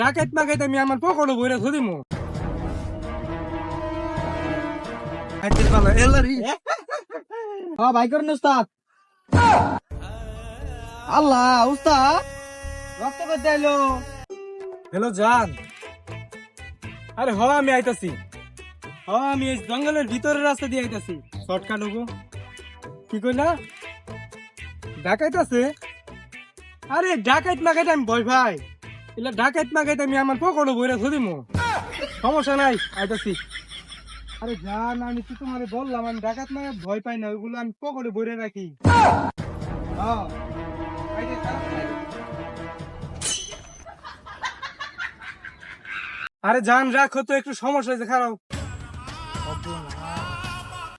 ডাকাইত মাগাইতে আমি আমার পকড়ো বইরা ধরি মো হ্যাঁ ভাই করেন উস্তাদ। আল্লাহ উস্তাদ। রক্ত করতে এলো হ্যালো জান। আরে হ আমি আইতাছি। হ আমি এই জঙ্গলের ভিতরের রাস্তা দিয়ে আইতাছি। শর্টকাট হব। কি কইলা? ডাকাইতাছে? আরে ডাকাইত মাগাইতে আমি ভয় ভাই এলা ডাকাইত মাগাইতে আমি আমার পকড়ো বইরা ধরি মো সমস্যা নাই আইতাছি। আরে জান আমি তো তোমার বললাম আমি ডাকাত মাগে ভয় পাই না ওইগুলো আমি পকড়ে বইরে রাখি। হ্যাঁ আরে জান রাখো তো একটু সমস্যা হয়েছে খারাপ।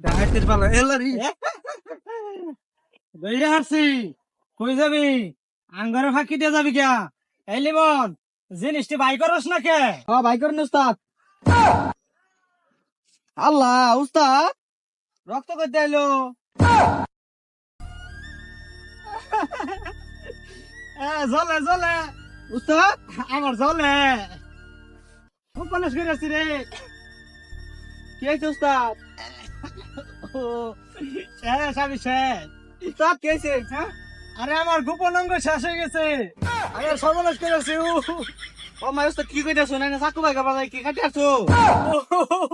ডাকাতের পালা এলারি। দইরা হারছি কই যাবি? আঙ্গরে ফাঁকি দিয়ে যাবি কিয়া এই লিমন, জিনিসটি ভাই করস না কে? হ্যাঁ ভাই করেন উস্তাদ। আল্লাহ, উস্তাদ, রক্ত করতে এলো জলে জলে। উস্তাদ, আমার জলে। উপন্যাস করে আসছি রে। কি হয়েছে উস্তাদ? শেষ, আমি শেষ। উস্তাদ, কি হ্যাঁ? আরে, আমার গোপন অঙ্গ শেষ হয়ে গেছে। আরে সর্বনাশ করে আসছি ও মাই উস্তাদ কি কইতাছো? না না চাকু বাইকা বাজাই কি কাটি আসছো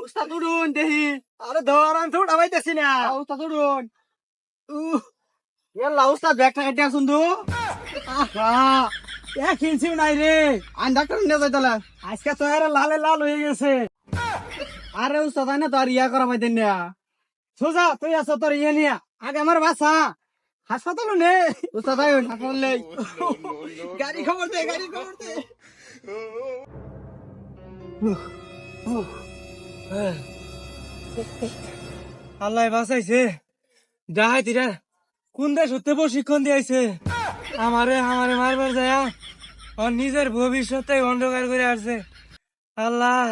উস্তাদ উড়ুন দেহি। আরে ধর আমি তো উঠাবাইতেছি না। উস্তাদ উড়ুন। ইয়াল্লা উস্তাদ ব্যাগটা তো। আহা এক ইঞ্চিও নাই রে। আন ডাক্তার নিয়ে যাই তাহলে। আজকে তো আরে লালে লাল হয়ে গেছে। আরে উস্তাদ না তো আর ইয়া করা পাইতেন না। সোজা তুই আছো তোর ইয়ে নিয়া। আগে আমার বাসা। হাসপাতাল নে উস্তাদ আয় হাসপাতাল নেই। গাড়ি খবর দে, গাড়ি খবর দে। আল্লাহ বাঁচাইছে। ডাহাইতিরা কোন দেশ হতে প্রশিক্ষণ দিয়েছে আমারে আমারে মারবার যায় আর নিজের ভবিষ্যতে অন্ধকার করে আসছে আল্লাহ।